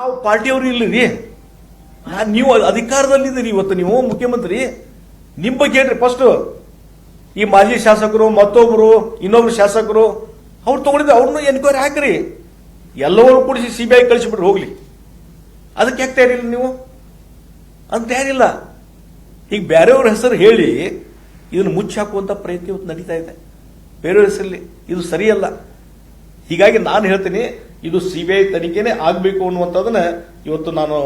ಯಾವ ಪಾರ್ಟಿಯವರು ಇಲ್ಲ ರೀ ನೀವು ಅಧಿಕಾರದಲ್ಲಿದ್ದೀರಿ ಇವತ್ತು ನೀವು, ಮುಖ್ಯಮಂತ್ರಿ. ನಿಮ್ಮ ಬಗ್ಗೆ ಹೇಳ್ರಿ ಫಸ್ಟ್ ಈ ಮಾಜಿ ಶಾಸಕರು, ಮತ್ತೊಬ್ರು, ಇನ್ನೊಬ್ರು ಶಾಸಕರು, ಅವ್ರು ತಗೊಂಡಿದ್ರೆ ಅವ್ರನ್ನೂ ಎನ್ಕ್ವೈರಿ ಹಾಕ್ರಿ. ಎಲ್ಲವರು ಕೂಡಿಸಿ ಸಿ ಬಿ ಐ ಕಳಿಸಿಬಿಟ್ರು ಹೋಗ್ಲಿ. ಅದಕ್ಕೆ ಯಾಕೆ ತಯಾರಿಲ್ಲ ನೀವು? ಅಂತ ತಯಾರಿಲ್ಲ. ಈಗ ಬೇರೆಯವ್ರ ಹೆಸರು ಹೇಳಿ ಇದನ್ನು ಮುಚ್ಚಿ ಹಾಕುವಂತ ಪ್ರಯತ್ನ ಇವತ್ತು ನಡೀತಾ ಇದೆ. ಬೇರೆಯವ್ರ ಹೆಸರಲ್ಲಿ ಇದು ಸರಿಯಲ್ಲ. ಹೀಗಾಗಿ ನಾನು ಹೇಳ್ತೀನಿ ಇದು ಸಿ ಬಿ ಐ ತನಿಖೆನೇ ಆಗಬೇಕು ಅನ್ನುವಂಥದ್ದನ್ನ ಇವತ್ತು ನಾನು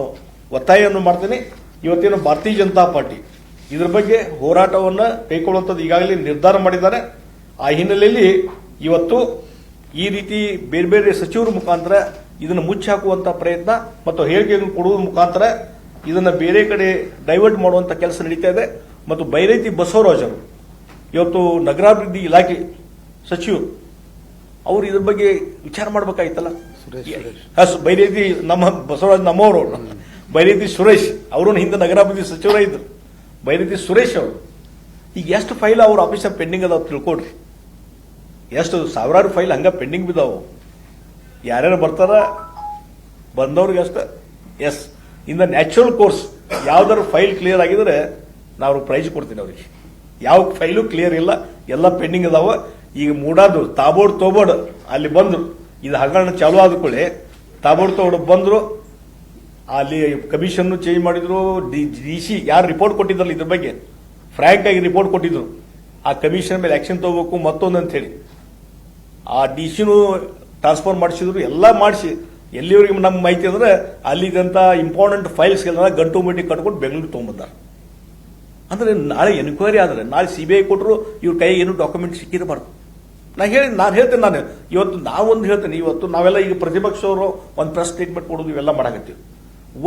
ಒತ್ತಾಯವನ್ನು ಮಾಡ್ತೇನೆ. ಇವತ್ತೇನು ಭಾರತೀಯ ಜನತಾ ಪಾರ್ಟಿ ಇದ್ರ ಬಗ್ಗೆ ಹೋರಾಟವನ್ನ ಕೈಗೊಳ್ಳುವಂಥದ್ದು ಈಗಾಗಲೇ ನಿರ್ಧಾರ ಮಾಡಿದ್ದಾರೆ. ಆ ಹಿನ್ನೆಲೆಯಲ್ಲಿ ಇವತ್ತು ಈ ರೀತಿ ಬೇರೆ ಬೇರೆ ಸಚಿವರ ಮುಖಾಂತರ ಇದನ್ನು ಮುಚ್ಚಿ ಹಾಕುವಂತ ಪ್ರಯತ್ನ ಮತ್ತು ಹೇಳಿಕೆಗಳನ್ನು ಕೊಡುವ ಮುಖಾಂತರ ಇದನ್ನ ಬೇರೆ ಕಡೆ ಡೈವರ್ಟ್ ಮಾಡುವಂತ ಕೆಲಸ ನಡೀತಾ ಇದೆ. ಮತ್ತು ಬೈರೈತಿ ಬಸವರಾಜರು ಇವತ್ತು ನಗರಾಭಿವೃದ್ಧಿ ಇಲಾಖೆ ಸಚಿವರು ಅವ್ರು ಇದ್ರ ಬಗ್ಗೆ ವಿಚಾರ ಮಾಡ್ಬೇಕಾಯ್ತಲ್ಲ? ಬೈರೇತಿ ನಮ್ಮ ಬಸವರಾಜ್ ನಮ್ಮವರು ಬೈರೇತಿ ಸುರೇಶ್ ಅವರು ಹಿಂದೆ ನಗರಾಭಿವೃದ್ಧಿ ಸಚಿವರ ಇದ್ರು. ಬೈರೇತಿ ಸುರೇಶ್ ಅವರು. ಈಗ ಎಷ್ಟು ಫೈಲ್ ಅವ್ರ ಆಫೀಸ್ ಪೆಂಡಿಂಗ್ ಅದಾವ ತಿಳ್ಕೊಡ್ರಿ ಎಷ್ಟು ಸಾವಿರಾರು ಫೈಲ್ ಹಂಗ ಪೆಂಡಿಂಗ್ ಬಿದ್ದಾವು. ಯಾರ್ಯಾರು ಬರ್ತಾರ ಬಂದವ್ರಿಗೆ ಅಷ್ಟ. As in the natural course ಯಾವ್ದಾರು ಫೈಲ್ ಕ್ಲಿಯರ್ ಆಗಿದ್ರೆ ನಾವು ಪ್ರೈಸ್ ಕೊಡ್ತೀನಿ ಅವ್ರಿಗೆ. ಯಾವ ಫೈಲು ಕ್ಲಿಯರ್ ಇಲ್ಲ ಎಲ್ಲ ಪೆಂಡಿಂಗ್ ಅದಾವ. ಈಗ ಮೂಡಾದ್ರು, ತಾಬೋಡ್ ತೋಬೋಡ್ ಅಲ್ಲಿ ಬಂದ್ರು. ಇದು ಹಗರಣ ಚಾಲು ಆದ ಕೂಡಲೇ ತಾಬೋಡ್ ತೋಬೋಡ್ ಬಂದ್ರು, ಅಲ್ಲಿ ಕಮಿಷನ್ ಚೇಂಜ್ ಮಾಡಿದ್ರು, ಡಿ ಸಿ ಯಾರು ರಿಪೋರ್ಟ್ ಕೊಟ್ಟಿದ್ರಲ್ಲ ಇದ್ರ ಬಗ್ಗೆ? ಫ್ರಾಂಕ್ ಆಗಿ ರಿಪೋರ್ಟ್ ಕೊಟ್ಟಿದ್ರು. ಆ ಕಮಿಷನ್ ಮೇಲೆ ಆಕ್ಷನ್ ತಗೋಬೇಕು ಮತ್ತೊಂದು ಅಂತ ಹೇಳಿ. ಆ ಡಿ ಸಿನೂ ಟ್ರಾನ್ಸ್ಫರ್ ಮಾಡಿಸಿದ್ರು, ಎಲ್ಲ ಮಾಡಿಸಿ. ಎಲ್ಲಿವರೆಗೆ ನಮ್ಮ ಮಾಹಿತಿ ಅಂದ್ರೆ ಅಲ್ಲಿದ್ದಂಥ ಇಂಪಾರ್ಟೆಂಟ್ ಫೈಲ್ಸ್ ಎಲ್ಲ ಗಂಟು ಮಟ್ಟಿ ಕಟ್ಕೊಂಡು ಬೆಂಗಳೂರು ತೊಗೊಂಬಂದಾರೆ ಅಂದ್ರೆ ನಾಳೆ ಎನ್ಕ್ವೈರಿ ಆದ್ರೆ, ನಾಳೆ ಸಿ ಬಿ ಐ ಕೊಟ್ಟರು ಇವ್ರ ಕೈ ಏನು ಡಾಕ್ಯುಮೆಂಟ್ ಸಿಕ್ಕಿರಬಾರ್ದು. ನಾ ಹೇಳಿ, ನಾನು ಹೇಳ್ತೇನೆ ನಾನು. ಇವತ್ತು ನಾವೊಂದು ಹೇಳ್ತೇನೆ, ಇವತ್ತು ನಾವೆಲ್ಲ ಈಗ ಪ್ರತಿಪಕ್ಷವರು ಒಂದು ಪ್ರೆಸ್ ಸ್ಟೇಟ್ಮೆಂಟ್ ಕೊಡೋದು ಇವೆಲ್ಲ ಮಾಡಾಕತ್ತೀವಿ.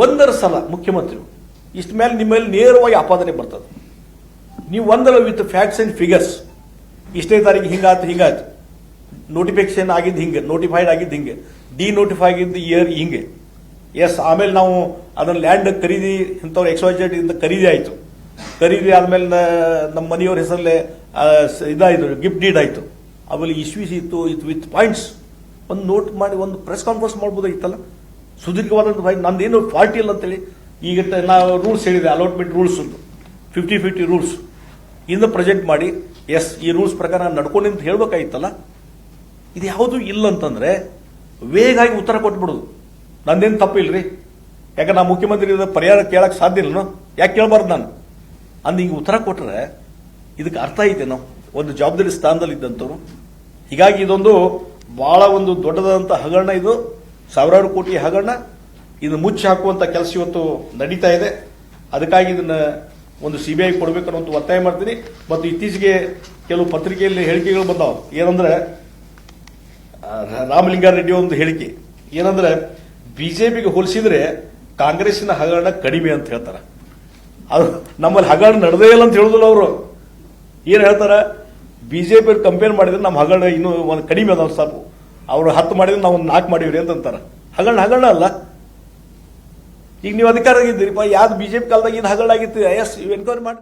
ಒಂದರ ಸಲ ಮುಖ್ಯಮಂತ್ರಿ ಇಷ್ಟ ಮೇಲೆ ನಿಮ್ಮಲ್ಲಿ ಮೇಲೆ ನೇರವಾಗಿ ಆಪಾದನೆ ಬರ್ತದೆ. ನೀವು ಒಂದರ ವಿತ್ ಫ್ಯಾಕ್ಟ್ಸ್ ಅಂಡ್ ಫಿಗರ್ಸ್ ಇಷ್ಟೇ ತಾರೀಕು ಹಿಂಗಾತು ಹಿಂಗಾಯ್ತು ನೋಟಿಫಿಕೇಶನ್ ಆಗಿದ್ದು ಹಿಂಗೆ ನೋಟಿಫೈಡ್ ಆಗಿದ್ದು ಹಿಂಗೆ. ಡಿ ನೋಟಿಫೈ ಆಗಿದ್ದು ಇಯರ್ ಹಿಂಗೆ. ಎಸ್ ಆಮೇಲೆ ನಾವು ಅದನ್ನು ಲ್ಯಾಂಡ್ ಖರೀದಿ ಇಂಥವ್ರು ಎಕ್ಸ್ವೈಜೆಡ್ ಇಂದ ಖರೀದಿ ಆಯಿತು. ಖರೀದಿ ಆದ್ಮೇಲೆ ನಮ್ಮ ಮನೆಯವ್ರ ಹೆಸರಲ್ಲೇ ಇದಾಯ್ತು ಗಿಫ್ಟ್ ಡೀಡ್ ಆಯಿತು. ಆಮೇಲೆ ಇಶ್ಯೂಸ್ ಇತ್ತು ವಿತ್ ಪಾಯಿಂಟ್ಸ್ ಒಂದು ನೋಟ್ ಮಾಡಿ, ಒಂದು ಪ್ರೆಸ್ ಕಾನ್ಫರೆನ್ಸ್ ಮಾಡ್ಬೋದಾಗಿತ್ತಲ್ಲ? ಸುದೀರ್ಘವಾದಂಥ ಭಾಗ ನಂದೇನು ಫಾರ್ಟಿ ಇಲ್ಲ ಅಂತೇಳಿ. ಈಗ ನಾವು ರೂಲ್ಸ್ ಹೇಳಿದೆ ಅಲಾಟ್ಮೆಂಟ್ ರೂಲ್ಸ್ ಒಂದು ಫಿಫ್ಟಿ ಫಿಫ್ಟಿ ರೂಲ್ಸ್ ಇಂದ ಪ್ರೆಸೆಂಟ್ ಮಾಡಿ ಎಸ್ ಈ ರೂಲ್ಸ್ ಪ್ರಕಾರ ನಾನು ನಡ್ಕೊಂಡು ಅಂತ ಹೇಳ್ಬೇಕಾಗಿತ್ತಲ್ಲ? ಇದು ಯಾವುದು ಇಲ್ಲ ಅಂತಂದ್ರೆ ವೇಗಾಗಿ ಉತ್ತರ ಕೊಟ್ಬಿಡುದು. ನಂದೇನು ತಪ್ಪಿಲ್ರಿ ಯಾಕೆ ನಾ ಮುಖ್ಯಮಂತ್ರಿ ಪರಿಹಾರ ಕೇಳಕ್ ಸಾಧ್ಯ ಇಲ್ಲ ಯಾಕೆ ಕೇಳಬಾರ್ದು ನಾನು? ಅಂದು ಹಿಂಗೆ ಉತ್ತರ ಕೊಟ್ಟರೆ ಇದಕ್ಕೆ ಅರ್ಥ ಐತೆ ನಾವು ಒಂದು ಜವಾಬ್ದಾರಿ ಸ್ಥಾನದಲ್ಲಿ ಇದ್ದಂಥವ್ರು. ಹೀಗಾಗಿ ಇದೊಂದು ಬಹಳ ಒಂದು ದೊಡ್ಡದಾದಂಥ ಹಗರಣ ಇದು. ಸಾವಿರಾರು ಕೋಟಿ ಹಗರಣ. ಇದನ್ನು ಮುಚ್ಚಿ ಹಾಕುವಂಥ ಕೆಲಸ ಇವತ್ತು ನಡೀತಾ ಇದೆ. ಅದಕ್ಕಾಗಿ ಇದನ್ನ ಒಂದು ಸಿ ಸಿಬಿಐ ಕೊಡಬೇಕು ಅನ್ನೋ ಒತ್ತಾಯ ಮಾಡ್ತೀನಿ. ಮತ್ತು ಇತ್ತೀಚೆಗೆ ಕೆಲವು ಪತ್ರಿಕೆಯಲ್ಲಿ ಹೇಳಿಕೆಗಳು ಬಂದವು. ಏನಂದ್ರೆ ರಾಮಲಿಂಗಾರೆಡ್ಡಿ ಒಂದು ಹೇಳಿಕೆ. ಏನಂದ್ರೆ, ಬಿಜೆಪಿಗೆ ಹೋಲಿಸಿದ್ರೆ ಕಾಂಗ್ರೆಸ್ಸಿನ ಹಗರಣ ಕಡಿಮೆ ಅಂತ ಹೇಳ್ತಾರೆ. ಅದು ನಮ್ಮಲ್ಲಿ ಹಗರಣ ನಡೆದೇ ಇಲ್ಲ ಅಂತ ಹೇಳುದಿಲ್ಲ ಅವರು. ಏನ್ ಜೆ ಪಿಯವ್ರು ಕಂಪೇರ್ ಮಾಡಿದ್ರೆ ನಮ್ಮ ಹಗರಣ ಇನ್ನೂ ಒಂದು ಕಡಿಮೆ ಅದಾವ ಸಾಪ್ ಅವರು ಹತ್ತು ಮಾಡಿದ್ರೆ ನಾವು ಒಂದು ನಾಲ್ಕು ಮಾಡಿವ್ರಿ ಅಂತ ಅಂತಾರ. ಹಗರಣ ಹಗರಣ ಅಲ್ಲ. ಈಗ ನೀವು ಅಧಿಕಾರ ಇದ್ದೀರಿಪ್ಪ, ಯಾವ್ದು ಬಿಜೆಪಿ ಕಾಲದಾಗ ಇದು ಹಗರಣ ಆಗಿತ್ತು? ಎಸ್ ಎನ್ಕ್ವೈರಿ ಮಾಡಿ.